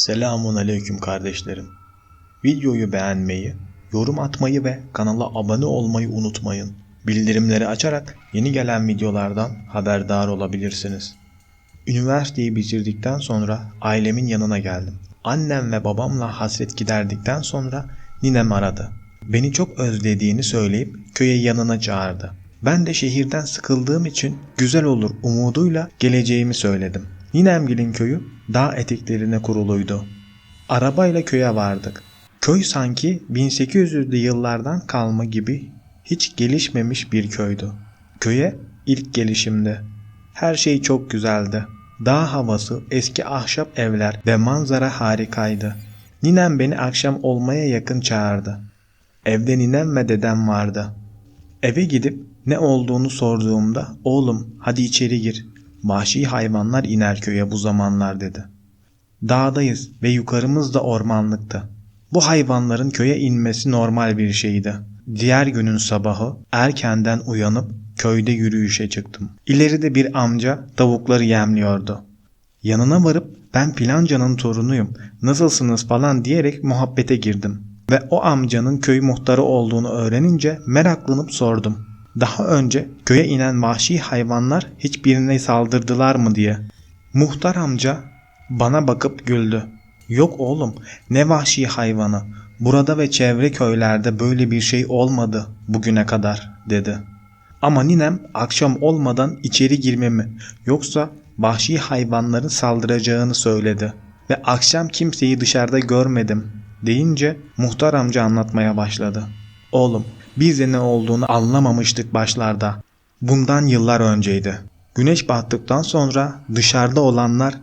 Selamun aleyküm kardeşlerim. Videoyu beğenmeyi, yorum atmayı ve kanala abone olmayı unutmayın. Bildirimleri açarak yeni gelen videolardan haberdar olabilirsiniz. Üniversiteyi bitirdikten sonra ailemin yanına geldim. Annem ve babamla hasret giderdikten sonra ninem aradı. Beni çok özlediğini söyleyip köye yanına çağırdı. Ben de şehirden sıkıldığım için güzel olur umuduyla geleceğimi söyledim. Ninemgil'in köyü dağ eteklerine kuruluydu. Arabayla köye vardık. Köy sanki 1800'lü yıllardan kalma gibi hiç gelişmemiş bir köydü. Köye ilk gelişimdi. Her şey çok güzeldi. Dağ havası, eski ahşap evler ve manzara harikaydı. Ninem beni akşam olmaya yakın çağırdı. Evde ninem ve dedem vardı. Eve gidip ne olduğunu sorduğumda oğlum hadi içeri gir. Vahşi hayvanlar iner köye bu zamanlar dedi. Dağdayız ve yukarımız da ormanlıktı. Bu hayvanların köye inmesi normal bir şeydi. Diğer günün sabahı erkenden uyanıp köyde yürüyüşe çıktım. İleride bir amca tavukları yemliyordu. Yanına varıp ben filancanın torunuyum nasılsınız falan diyerek muhabbete girdim. Ve o amcanın köy muhtarı olduğunu öğrenince meraklanıp sordum. Daha önce köye inen vahşi hayvanlar hiçbirine saldırdılar mı diye. Muhtar amca bana bakıp güldü. Yok oğlum ne vahşi hayvanı. Burada ve çevre köylerde böyle bir şey olmadı bugüne kadar dedi. Ama ninem akşam olmadan içeri girmemi yoksa vahşi hayvanların saldıracağını söyledi. Ve akşam kimseyi dışarıda görmedim deyince muhtar amca anlatmaya başladı. Oğlum biz ne olduğunu anlamamıştık başlarda. Bundan yıllar önceydi. Güneş battıktan sonra dışarıda olanlar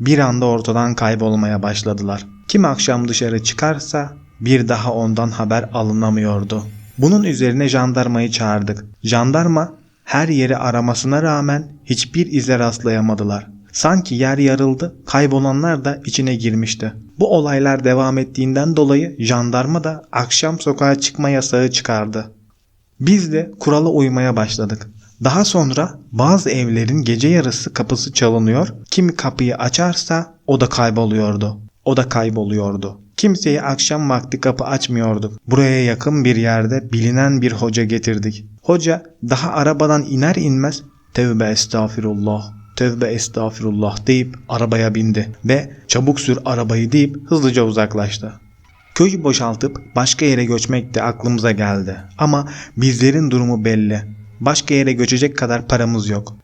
bir anda ortadan kaybolmaya başladılar. Kim akşam dışarı çıkarsa bir daha ondan haber alınamıyordu. Bunun üzerine jandarmayı çağırdık. Jandarma her yeri aramasına rağmen hiçbir ize rastlayamadılar. Sanki yer yarıldı, kaybolanlar da içine girmişti. Bu olaylar devam ettiğinden dolayı jandarma da akşam sokağa çıkma yasağı çıkardı. Biz de kurala uymaya başladık. Daha sonra bazı evlerin gece yarısı kapısı çalınıyor, kimi kapıyı açarsa o da kayboluyordu. O da kayboluyordu. Kimseye akşam vakti kapı açmıyorduk. Buraya yakın bir yerde bilinen bir hoca getirdik. Hoca daha arabadan iner inmez tevbe estağfirullah tövbe estağfirullah deyip arabaya bindi ve çabuk sür arabayı deyip hızlıca uzaklaştı. Köyü boşaltıp başka yere göçmek de aklımıza geldi. Ama bizlerin durumu belli. Başka yere göçecek kadar paramız yok.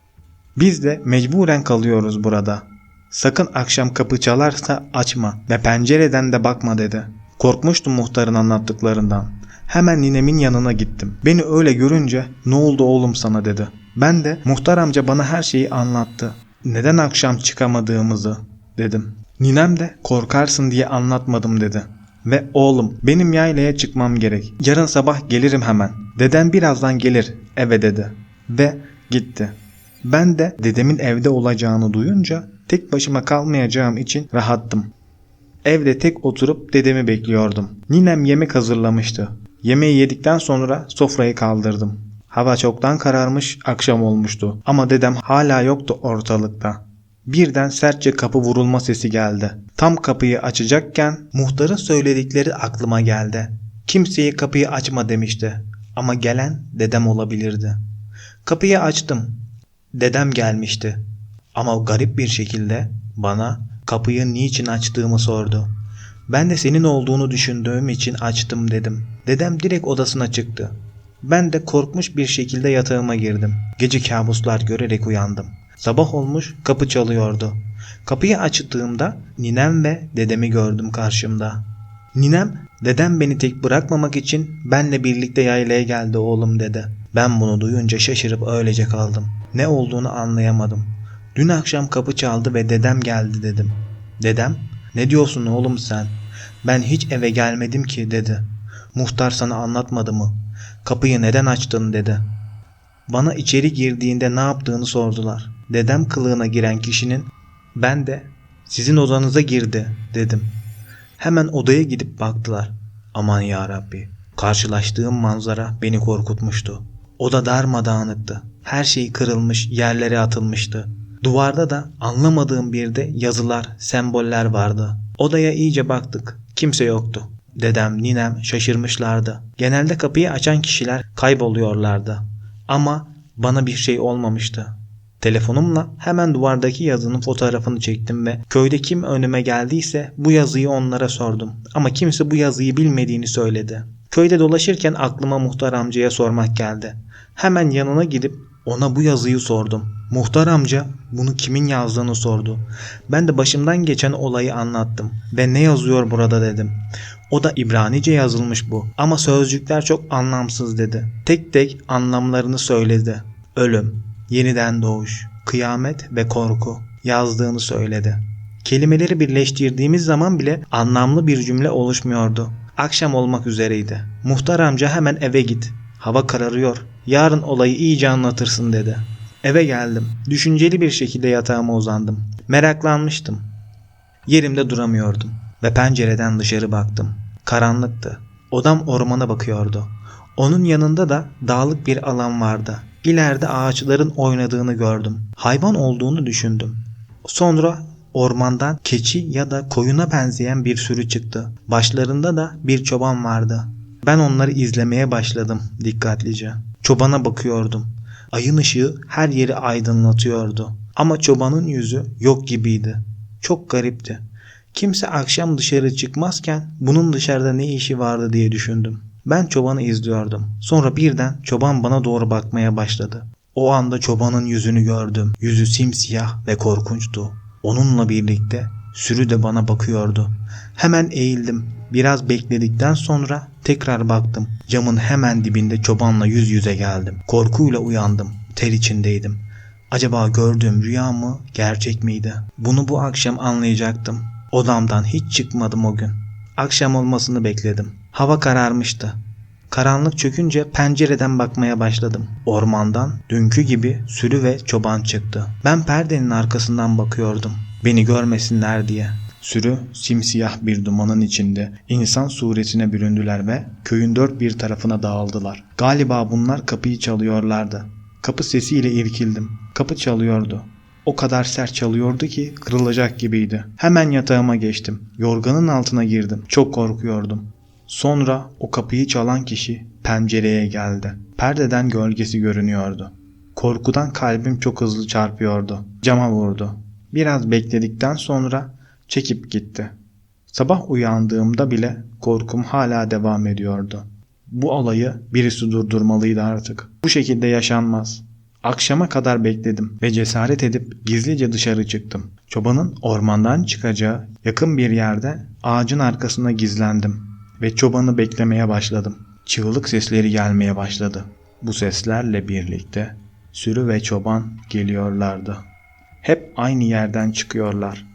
Biz de mecburen kalıyoruz burada. Sakın akşam kapı çalarsa açma ve pencereden de bakma dedi. Korkmuştum muhtarın anlattıklarından. Hemen ninemin yanına gittim. Beni öyle görünce ne oldu oğlum sana dedi. Ben de muhtar amca bana her şeyi anlattı. Neden akşam çıkamadığımızı dedim. Ninem de korkarsın diye anlatmadım dedi. Ve oğlum benim yaylaya çıkmam gerek. Yarın sabah gelirim hemen. Deden birazdan gelir eve dedi. Ve gitti. Ben de dedemin evde olacağını duyunca tek başıma kalmayacağım için rahattım. Evde tek oturup dedemi bekliyordum. Ninem yemek hazırlamıştı. Yemeği yedikten sonra sofrayı kaldırdım. Hava çoktan kararmış, akşam olmuştu. Ama dedem hala yoktu ortalıkta. Birden sertçe kapı vurulma sesi geldi. Tam kapıyı açacakken muhtarın söyledikleri aklıma geldi. Kimseye kapıyı açma demişti. Ama gelen dedem olabilirdi. Kapıyı açtım. Dedem gelmişti. Ama garip bir şekilde bana kapıyı niçin açtığımı sordu. Ben de senin olduğunu düşündüğüm için açtım dedim. Dedem direkt odasına çıktı. Ben de korkmuş bir şekilde yatağıma girdim. Gece kabuslar görerek uyandım. Sabah olmuş kapı çalıyordu. Kapıyı açtığımda ninem ve dedemi gördüm karşımda. Ninem dedem beni tek bırakmamak için benle birlikte yaylaya geldi oğlum dedi. Ben bunu duyunca şaşırıp öylece kaldım. Ne olduğunu anlayamadım. Dün akşam kapı çaldı ve dedem geldi dedim. Dedem ne diyorsun oğlum sen? Ben hiç eve gelmedim ki dedi. Muhtar sana anlatmadı mı? Kapıyı neden açtın dedi. Bana içeri girdiğinde ne yaptığını sordular. Dedem kılığına giren kişinin ben de sizin odanıza girdi dedim. Hemen odaya gidip baktılar. Aman ya Rabbi. Karşılaştığım manzara beni korkutmuştu. Oda darmadağınıktı. Her şey kırılmış, yerlere atılmıştı. Duvarda da anlamadığım bir de yazılar, semboller vardı. Odaya iyice baktık. Kimse yoktu. Dedem, ninem şaşırmışlardı. Genelde kapıyı açan kişiler kayboluyorlardı. Ama bana bir şey olmamıştı. Telefonumla hemen duvardaki yazının fotoğrafını çektim ve köyde kim önüme geldiyse bu yazıyı onlara sordum. Ama kimse bu yazıyı bilmediğini söyledi. Köyde dolaşırken aklıma muhtar amcaya sormak geldi. Hemen yanına gidip ona bu yazıyı sordum. Muhtar amca bunu kimin yazdığını sordu. Ben de başımdan geçen olayı anlattım ve ne yazıyor burada dedim. O da İbranice yazılmış bu ama sözcükler çok anlamsız dedi. Tek tek anlamlarını söyledi. Ölüm, yeniden doğuş, kıyamet ve korku yazdığını söyledi. Kelimeleri birleştirdiğimiz zaman bile anlamlı bir cümle oluşmuyordu. Akşam olmak üzereydi. Muhtar amca hemen eve git. Hava kararıyor. Yarın olayı iyice anlatırsın dedi. Eve geldim. Düşünceli bir şekilde yatağıma uzandım. Meraklanmıştım. Yerimde duramıyordum ve pencereden dışarı baktım. Karanlıktı. Odam ormana bakıyordu. Onun yanında da dağlık bir alan vardı. İleride ağaçların oynadığını gördüm. Hayvan olduğunu düşündüm. Sonra ormandan keçi ya da koyuna benzeyen bir sürü çıktı. Başlarında da bir çoban vardı. Ben onları izlemeye başladım dikkatlice. Çobana bakıyordum. Ayın ışığı her yeri aydınlatıyordu. Ama çobanın yüzü yok gibiydi. Çok garipti. Kimse akşam dışarı çıkmazken bunun dışarıda ne işi vardı diye düşündüm. Ben çobanı izliyordum. Sonra birden çoban bana doğru bakmaya başladı. O anda çobanın yüzünü gördüm. Yüzü simsiyah ve korkunçtu. Onunla birlikte sürü de bana bakıyordu. Hemen eğildim. Biraz bekledikten sonra tekrar baktım. Camın hemen dibinde çobanla yüz yüze geldim. Korkuyla uyandım. Ter içindeydim. Acaba gördüğüm rüya mı, gerçek miydi? Bunu bu akşam anlayacaktım. Odamdan hiç çıkmadım o gün. Akşam olmasını bekledim. Hava kararmıştı. Karanlık çökünce pencereden bakmaya başladım. Ormandan dünkü gibi sürü ve çoban çıktı. Ben perdenin arkasından bakıyordum. Beni görmesinler diye. Sürü simsiyah bir dumanın içinde insan suretine büründüler ve köyün dört bir tarafına dağıldılar. Galiba bunlar kapıyı çalıyorlardı. Kapı sesiyle irkildim. Kapı çalıyordu. O kadar sert çalıyordu ki kırılacak gibiydi. Hemen yatağıma geçtim. Yorganın altına girdim. Çok korkuyordum. Sonra o kapıyı çalan kişi pencereye geldi. Perdeden gölgesi görünüyordu. Korkudan kalbim çok hızlı çarpıyordu. Cama vurdu. Biraz bekledikten sonra çekip gitti. Sabah uyandığımda bile korkum hala devam ediyordu. Bu olayı birisi durdurmalıydı artık. Bu şekilde yaşanmaz. Akşama kadar bekledim ve cesaret edip gizlice dışarı çıktım. Çobanın ormandan çıkacağı yakın bir yerde ağacın arkasına gizlendim ve çobanı beklemeye başladım. Çığlık sesleri gelmeye başladı. Bu seslerle birlikte sürü ve çoban geliyorlardı. Hep aynı yerden çıkıyorlar.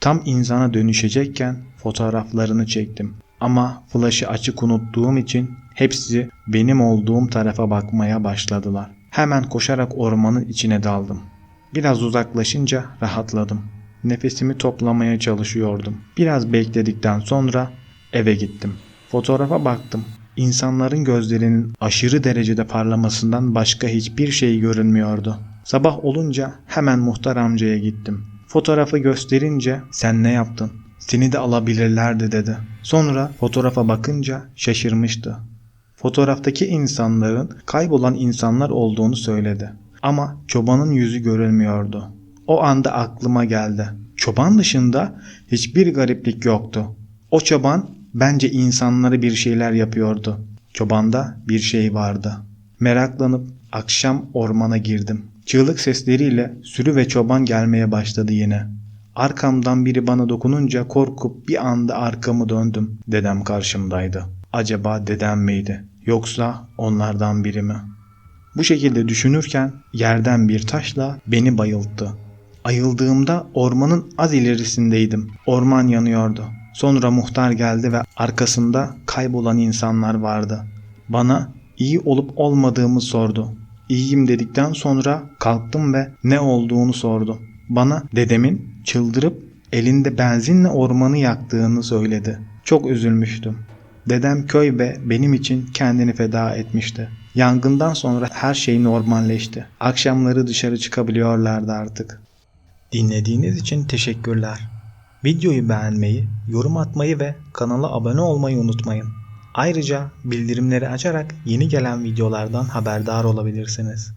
Tam insana dönüşecekken fotoğraflarını çektim. Ama flaşı açık unuttuğum için hepsi benim olduğum tarafa bakmaya başladılar. Hemen koşarak ormanın içine daldım. Biraz uzaklaşınca rahatladım. Nefesimi toplamaya çalışıyordum. Biraz bekledikten sonra eve gittim. Fotoğrafa baktım. İnsanların gözlerinin aşırı derecede parlamasından başka hiçbir şey görünmüyordu. Sabah olunca hemen muhtar amcaya gittim. Fotoğrafı gösterince sen ne yaptın? Seni de alabilirlerdi dedi. Sonra fotoğrafa bakınca şaşırmıştı. Fotoğraftaki insanların kaybolan insanlar olduğunu söyledi. Ama çobanın yüzü görülmüyordu. O anda aklıma geldi. Çoban dışında hiçbir gariplik yoktu. O çoban bence insanlara bir şeyler yapıyordu. Çobanda bir şey vardı. Meraklanıp akşam ormana girdim. Çığlık sesleriyle sürü ve çoban gelmeye başladı yine. Arkamdan biri bana dokununca korkup bir anda arkamı döndüm. Dedem karşımdaydı. Acaba dedem miydi? Yoksa onlardan biri mi? Bu şekilde düşünürken yerden bir taşla beni bayılttı. Ayıldığımda ormanın az ilerisindeydim. Orman yanıyordu. Sonra muhtar geldi ve arkasında kaybolan insanlar vardı. Bana iyi olup olmadığımı sordu. İyiyim dedikten sonra kalktım ve ne olduğunu sordu. Bana dedemin çıldırıp elinde benzinle ormanı yaktığını söyledi. Çok üzülmüştüm. Dedem köy ve benim için kendini feda etmişti. Yangından sonra her şey normalleşti. Akşamları dışarı çıkabiliyorlardı artık. Dinlediğiniz için teşekkürler. Videoyu beğenmeyi, yorum atmayı ve kanala abone olmayı unutmayın. Ayrıca bildirimleri açarak yeni gelen videolardan haberdar olabilirsiniz.